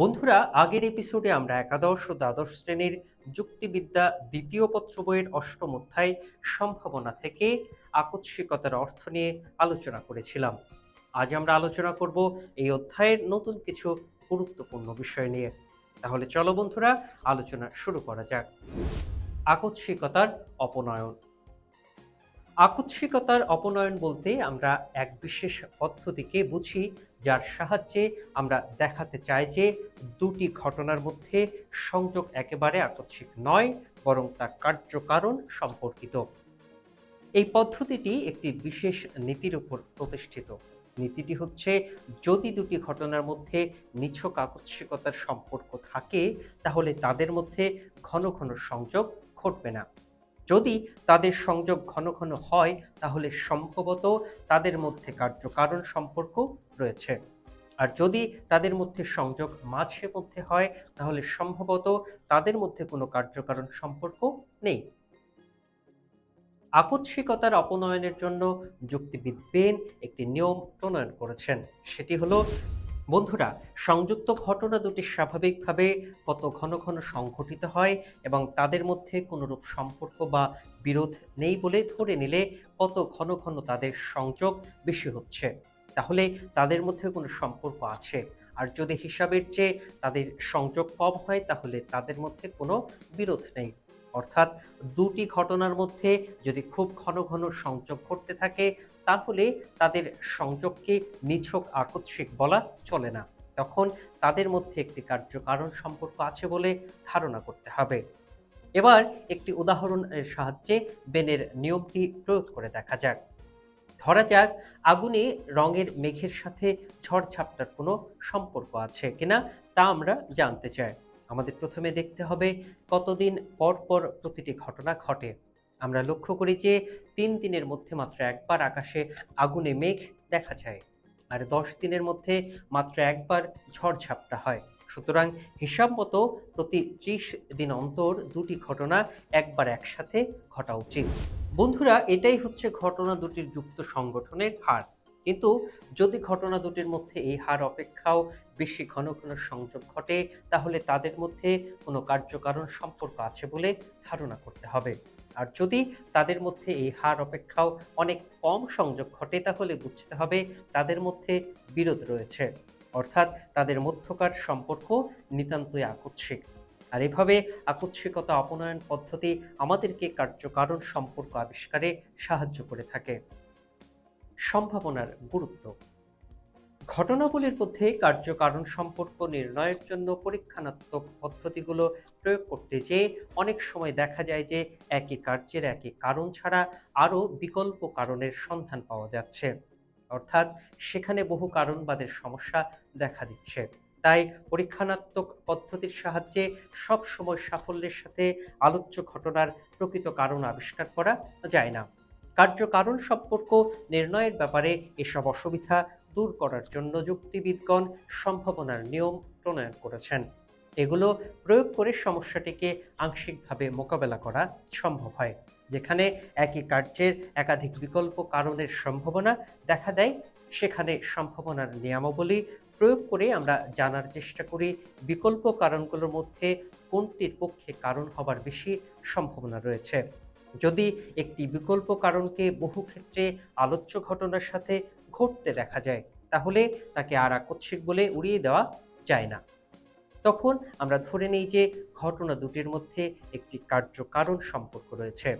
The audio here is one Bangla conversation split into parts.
বন্ধুরা, আগের এপিসোডে আমরা একাদশ ও দ্বাদশ শ্রেণির যুক্তিবিদ্যা দ্বিতীয় পত্র বইয়ের অষ্টম অধ্যায় সম্ভাবনা থেকে আকস্মিকতার অর্থ নিয়ে আলোচনা করেছিলাম। আজ আমরা আলোচনা করব এই অধ্যায়ের নতুন কিছু গুরুত্বপূর্ণ বিষয় নিয়ে। তাহলে চলো বন্ধুরা, আলোচনা শুরু করা যাক। আকস্মিকতার অপনয়ন। আকস্মিকতার অপনয়ন বলতে আমরা এক বিশেষ পদ্ধতিকে বুঝি, যার সাহায্যে আমরা দেখাতে চাই যে দুটি ঘটনার মধ্যে সংযোগ একেবারে আকস্মিক নয়, বরং তা কার্যকারণ সম্পর্কিত। এই পদ্ধতিটি একটি বিশেষ নীতির উপর প্রতিষ্ঠিত। নীতিটি হচ্ছে, যদি দুটি ঘটনার মধ্যে নিছক আকস্মিকতার সম্পর্ক থাকে, তাহলে তাদের মধ্যে ঘন ঘন সংযোগ ঘটবে না। যদি তাদের সংযোগ ঘন ঘন হয়, তাহলে সম্ভবত তাদের মধ্যে কার্যকারণ সম্পর্ক রয়েছে। আর যদি তাদের মধ্যে সংযোগ মাঝে মধ্যে হয়, তাহলে সম্ভবত তাদের মধ্যে কোনো কার্যকারণ সম্পর্ক নেই। আকস্মিকতার অপনয়নের জন্য যুক্তিবিদ বেন একটি নিয়ম প্রণয়ন করেছেন। সেটি হলো বন্ধুরা, সংযুক্ত ঘটনা দুটি স্বাভাবিকভাবে কত ঘন ঘন সংঘটিত হয় এবং তাদের মধ্যে কোনোরূপ সম্পর্ক বা বিরোধ নেই বলে ধরে নিলে কত ঘন ঘন তাদের সংযোগ বেশি হচ্ছে? তাহলে তাদের মধ্যে কোনো সম্পর্ক আছে? আর যদি হিসাবের চেয়ে তাদের সংযোগ কম হয়, তাহলে তাদের মধ্যে কোনো বিরোধ নেই। অর্থাৎ দুটি ঘটনার মধ্যে যদি খুব ঘন ঘন সংযোগ ঘটতে থাকে, তাহলে তাদের সংযোগকে নিছক আকস্মিক বলা চলে না। তখন তাদের মধ্যে একটি কার্যকারণ সম্পর্ক আছে বলে ধারণা করতে হবে। এবার একটি উদাহরণের সাহায্যে বেনের নিয়মটি প্রয়োগ করে দেখা যাক। ধরা যাক, আগুনে রঙের মেঘের সাথে ঝড়ঝাপটার কোনো সম্পর্ক আছে কিনা, তা আমরা জানতে চাই। আমাদের প্রথমে দেখতে হবে কতদিন পর পর প্রতিটি ঘটনা ঘটে। আমরা লক্ষ্য করি যে তিন দিনের মধ্যে মাত্র একবার আকাশে আগুনে মেঘ দেখা যায় আর দশ দিনের মধ্যে মাত্র একবার ঝড়ঝাপটা হয়। সুতরাং হিসাব মতো প্রতি ত্রিশ দিন অন্তর দুটি ঘটনা একবার একসাথে ঘটা উচিত। বন্ধুরা, এটাই হচ্ছে ঘটনা দুটির যুক্ত সংগঠনের হার। কিন্তু যদি ঘটনা দুটির মধ্যে এই হার অপেক্ষাও বেশি ঘন ঘন সংযোগ ঘটে, তাহলে তাদের মধ্যে কোনো কার্যকারণ সম্পর্ক আছে বলে ধারণা করতে হবে। আর যদি তাদের মধ্যে এই হার অপেক্ষাও অনেক কম সংযোগ ঘটে, তাহলে বুঝতে হবে তাদের মধ্যে বিরোধ রয়েছে। অর্থাৎ তাদের মধ্যকার সম্পর্ক নিতান্তই আকস্মিক। আর এভাবে আকস্মিকতা অপনয়ন পদ্ধতি আমাদেরকে কার্যকারণ সম্পর্ক আবিষ্কারে সাহায্য করে থাকে। সম্ভাবনার গুরুত্ব। ঘটনাবলীর মধ্যে কার্যকারণ সম্পর্ক নির্ণয়ের জন্য পরীক্ষানাত্মক পদ্ধতিগুলো প্রয়োগ করতে যে অনেক সময় দেখা যায় যে একই কার্যের একই কারণ ছাড়া আরও বিকল্প কারণের সন্ধান পাওয়া যাচ্ছে। অর্থাৎ সেখানে বহু কারণবাদের সমস্যা দেখা দিচ্ছে। তাই পরীক্ষানাত্মক পদ্ধতির সাহায্যে সব সময় সাফল্যের সাথে আলোচ্য ঘটনার প্রকৃত কারণ আবিষ্কার করা যায় না। কার্যকারণ সম্পর্ক, নির্ণয়ের ব্যাপারে এসব অসুবিধা দূর করার জন্য যুক্তিবিদগণ সম্ভাবনার নিয়ম প্রণয়ন করেছেন। এগুলো প্রয়োগ করে সমস্যাটিকে আংশিকভাবে মোকাবেলা করা সম্ভব হয়, যেখানে একই কার্যের একাধিক বিকল্প কারণের সম্ভাবনা দেখা দেয়। সেখানে সম্ভাবনার নিয়মাবলী প্রয়োগ করে আমরা জানার চেষ্টা করি, বিকল্প কারণগুলোর মধ্যে কোনটির পক্ষে কারণ হবার বেশি সম্ভাবনা রয়েছে। যদি একটি বিকল্প কারণকে বহু ক্ষেত্রে আলোচ্য ঘটনার সাথে ঘটতে দেখা যায়, তাহলে তাকে আর আকস্মিক বলে উড়িয়ে দেওয়া যায় না। তখন আমরা ধরে নিই যে ঘটনা দুটির মধ্যে একটি কার্যকারণ সম্পর্ক রয়েছে।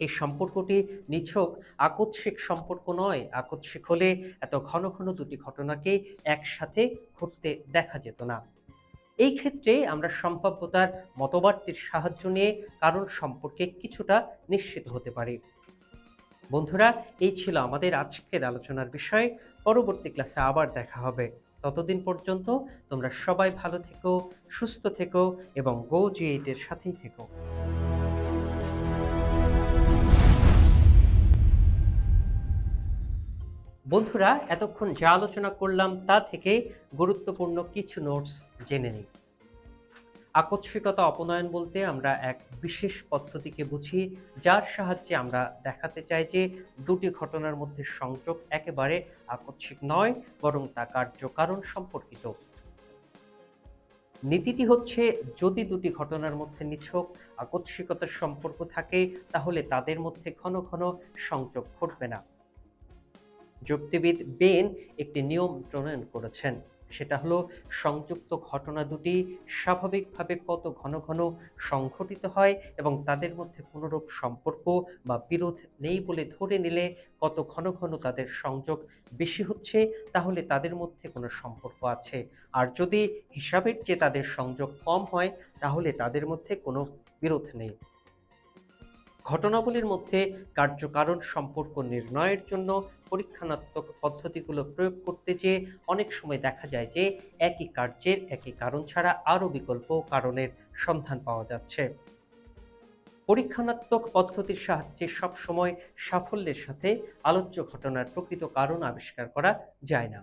এই সম্পর্কটি নিছক, আকস্মিক সম্পর্ক নয়। আকস্মিক হলে এত ঘন ঘন দুটি ঘটনাকে একসাথে ঘটতে দেখা যেত না। এই ক্ষেত্রে আমরা সম্ভাব্যতার মতবাদটির সাহায্য নিয়ে কারণ সম্পর্কে কিছুটা নিশ্চিত হতে পারি। বন্ধুরা, এই ছিল আমাদের আজকের আলোচনার বিষয়। পরবর্তী ক্লাসে আবার দেখা হবে। ততদিন পর্যন্ত তোমরা সবাই ভালো থেকো, সুস্থ থেকো এবং গো জি এইটের সাথেই থেকো। বন্ধুরা, এতক্ষণ যা আলোচনা করলাম তা থেকে গুরুত্বপূর্ণ কিছু নোটস জেনে নিই। আকস্মিকতা অপনয়ন বলতে আমরা এক বিশেষ পদ্ধতিকে বুঝি, যার সাহায্যে আমরা দেখাতে চাই যে দুটি ঘটনার মধ্যে সংযোগ একেবারে আকস্মিক নয়, বরং তা কার্যকারণ সম্পর্কিত। নীতিটি হচ্ছে, যদি দুটি ঘটনার মধ্যে নিছক আকস্মিকতার সম্পর্ক থাকে, তাহলে তাদের মধ্যে ঘন ঘন সংযোগ ঘটবে না। যুক্তিবিদ বেন একটি নিয়ম প্রণয়ন করেছেন। সেটা হলো, সংযুক্ত ঘটনা দুটি স্বাভাবিকভাবে কত ঘন ঘন সংঘটিত হয় এবং তাদের মধ্যে কোনোরূপ সম্পর্ক বা বিরোধ নেই বলে ধরে নিলে কত ঘন ঘন তাদের সংযোগ বেশি হচ্ছে, তাহলে তাদের মধ্যে কোনো সম্পর্ক আছে। আর যদি হিসাবের চেয়ে তাদের সংযোগ কম হয়, তাহলে তাদের মধ্যে কোনো বিরোধ নেই। ঘটনাবলীর মধ্যে কার্যকারণ সম্পর্ক নির্ণয়ের জন্য পরীক্ষানাত্মক পদ্ধতিগুলো প্রয়োগ করতে যেয়ে অনেক সময় দেখা যায় যে একই কার্যের একই কারণ ছাড়া আরও বিকল্প কারণের সন্ধান পাওয়া যাচ্ছে। পরীক্ষানাত্মক পদ্ধতির সাহায্যে সবসময় সাফল্যের সাথে আলোচ্য ঘটনার প্রকৃত কারণ আবিষ্কার করা যায় না।